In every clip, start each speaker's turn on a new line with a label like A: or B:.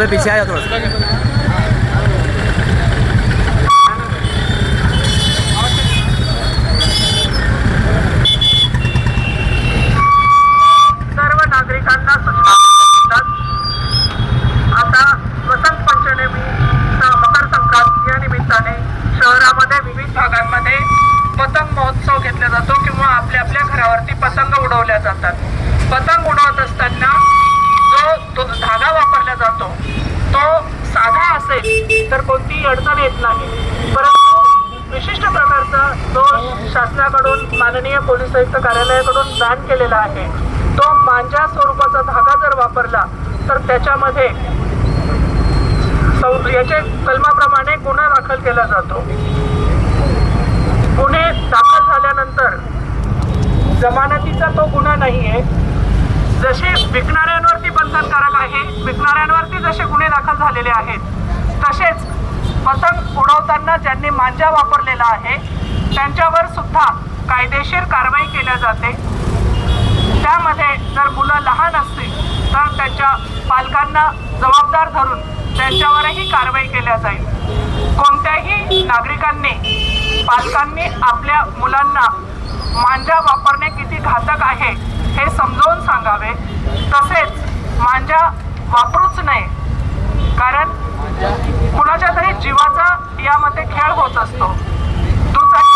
A: भाई पीछे आ जाओ थोड़ा
B: सर्व नागरिकांना सूचना आता वसंत पंचमी मकर संक्रांत या निमित्ताने शहरामध्ये विविध भागांमध्ये पतंग महोत्सव घेतला जातो किंवा आपल्या आपल्या घरावरती पतंग उडवल्या जातात. पतंग उडवत असताना जो तो धागा वापरला जातो तो साधा असेल तर कोणतीही अडचण येत नाही. परंतु विशिष्ट प्रकारचा जो शासनाकडून माननीय पोलीस आयुक्त कार्यालयाकडून बॅन केलेला आहे. तो मांजा स्वरूपाचा धागा जर वापरला तर त्याच्यामध्ये सौ याचे कलमाप्रमाणे गुन्हा दाखल केला जातो. गुन्हे दाखल झाल्यानंतर जमानतीचा तो गुन्हा नाही आहे जसे विकणाऱ्यांवरती बंधनकारक आहे विकणाऱ्यांवरती जसे गुन्हे दाखल झालेले आहेत तसेच पतंग उडवताना ज्यांनी मांजा वापरलेला आहे त्यांच्यावर सुद्धा कायदेशीर कारवाई केल्या जाते. त्यामध्ये जर मुलं लहान असतील तर त्यांच्या पालकांना जबाबदार धरून त्यांच्यावरही कारवाई केल्या जाईल. कोणत्याही नागरिकांनी पालकांनी आपल्या मुलांना मांजा वापरणे किती घातक आहे हे समजावून सांगावे. तसेच मांजा वापरूच नये कारण कुणाच्या तरी जीवाचा यामध्ये खेळ होत असतो. दुचाकी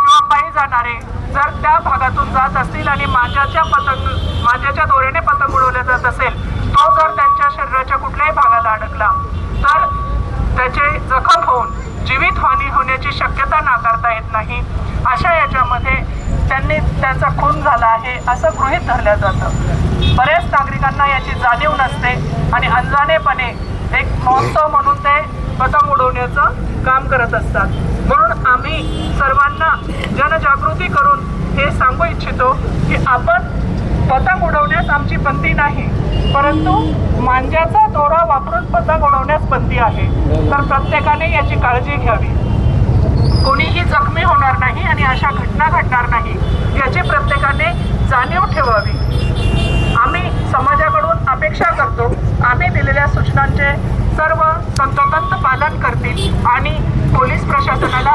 B: किंवा पायी जाणारे जर त्या भागातून जात असतील आणि माझ्याच्या पतंग माझ्याच्या दोऱ्याने पतंग उडवल्या जात असेल तो जर त्यांच्या शरीराच्या कुठल्याही भागाला अडकला तर त्याचे जखम होऊन जीवित हानी होण्याची शक्यता नाकारता येत नाही. अशा याच्यामध्ये त्यांनी त्यांचा खून झाला आहे असं गृहीत धरलं जातं. बऱ्याच नागरिकांना याची जाणीव नसते आणि अंजानेपणे एक महोत्सव म्हणून ते पतंग उडवण्याचं काम करत असतात. म्हणून आम्ही सर्वांना जनजागृती करून हे सांगू इच्छितो की आपण पतंग उडवण्यास आमची बंदी नाही परंतु मांज्याचा दोरा वापरून पतंग उडवण्यास बंदी आहे. तर प्रत्येकाने याची काळजी घ्यावी. कोणीही जखमी होणार नाही आणि अशा घटना घडणार नाही याची प्रत्येकाने जाणीव ठेवावी. आम्ही समाजाकडून अपेक्षा करतो सूचनांचे सर्व तंतोतंत पालन करतील आणि पोलीस प्रशासनाला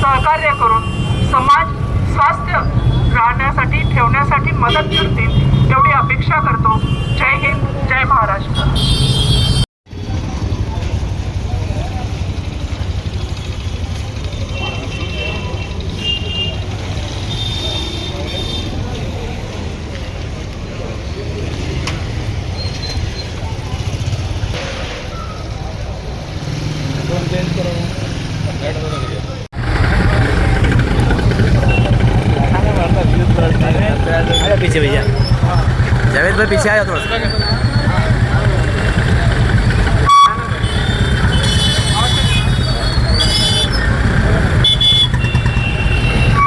B: सहकार्य करून समाज स्वास्थ्य राहण्यासाठी ठेवण्यासाठी मदत करतील एवढी अपेक्षा करतो. जय हिंद जय महाराष्ट्र.
A: पीछे भैया जावेद भाई पीछे आ थोड़ा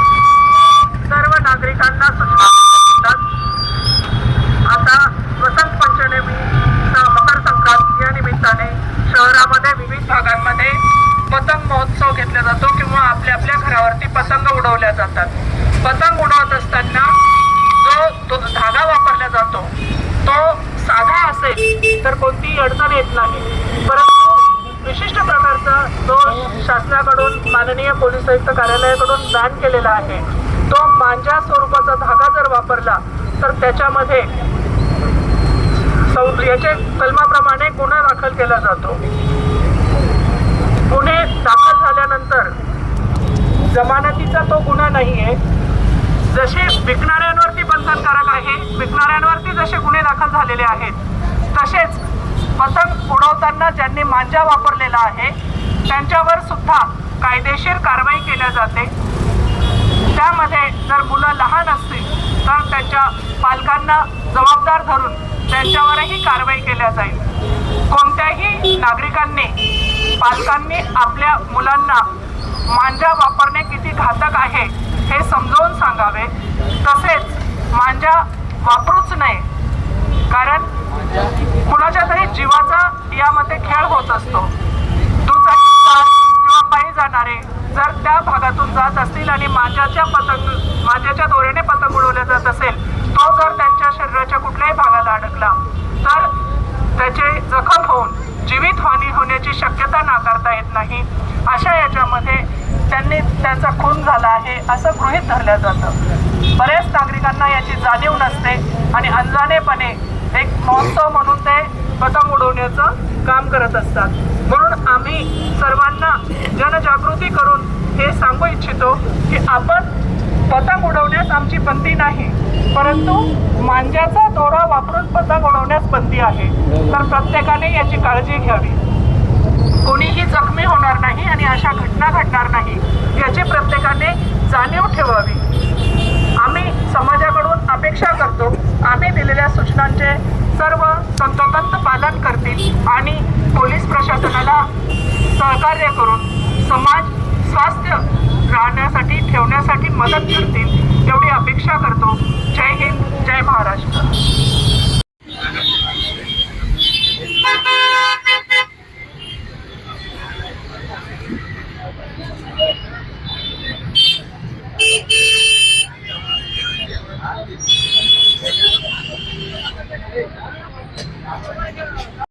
B: सर्व नागरिकांना आता वसंत पंचमी मकर संक्रांत या निमित्ताने शहरामध्ये विविध भागांमध्ये पतंग महोत्सव घेतला जातो किंवा आपल्या आपल्या घरावरती पतंग उडवल्या जातात. पतंग उडवत असताना जो तो धागा वापरला जातो तो साधा असेल तर कोणतीही अडचण येत नाही. परंतु विशिष्ट प्रकारचा जो शासनाकडून माननीय पोलीस आयुक्त कार्यालयाकडून बॅन केलेला आहे. तो मांजा स्वरूपाचा धागा जर वापरला तर त्याच्यामध्ये सौ याचे कलमाप्रमाणे गुन्हा दाखल केला जातो. गुन्हे दाखल झाल्यानंतर जमानतीचा तो गुन्हा नाही आहे जसे विकणाऱ्यांवरती बंधनकारक आहे विकणाऱ्यांवरती जसे गुन्हे दाखल झालेले आहेत तसेच पतंग उडवताना ज्यांनी मांजा वापरलेला आहे त्यांच्यावर सुद्धा कायदेशीर कारवाई केल्या जाते. त्यामध्ये जर मुलं लहान असतील तर त्यांच्या पालकांना जबाबदार धरून त्यांच्यावरही कारवाई केल्या जाईल. कोणत्याही नागरिकांनी पालकांनी आपल्या मुलांना मांजा वापरणे किती घातक आहे हे समजावून सांगावे. तसेच मांजा वापरूच नये कारण कुणाच्या तरी जीवाचा यामध्ये खेळ होत असतो. दुचाकी कार किंवा पायी जाणारे जर त्या भागातून जात असतील आणि माझ्याच्या पतंग माझ्याच्या दोऱ्याने पतंग उडवले जात असेल तो जर त्यांच्या शरीराच्या कुठल्याही भागाला अडकला तर त्याचे जखम होऊन जीवितहानी होण्याची शक्यता नाकारता येत नाही. अशा याच्यामध्ये त्यांनी त्यांचा खून झाला आहे असं गृहीत धरलं जातं. बऱ्याच नागरिकांना याची जाणीव नसते आणि अंजानेपणे एक महोत्सव म्हणून ते पतंग उडवण्याचं काम करत असतात. म्हणून आम्ही सर्वांना जनजागृती करून हे सांगू इच्छितो की आपण पतंग उडवण्यास आमची बंदी नाही परंतु मांज्याचा दोरा वापरून पतंग उडवण्यास बंदी आहे. तर प्रत्येकाने याची काळजी घ्यावी. कोणीही जखमी होणार नाही आणि अशा घटना घडणार नाही याची प्रत्येकाने जाणीव ठेवावी. आम्ही समाजा आणि पोलीस प्रशासनाला सहकार्य करून समाज स्वास्थ्य राहण्यासाठी ठेवण्यासाठी मदत करतील एवढी अपेक्षा करतो. जय हिंद.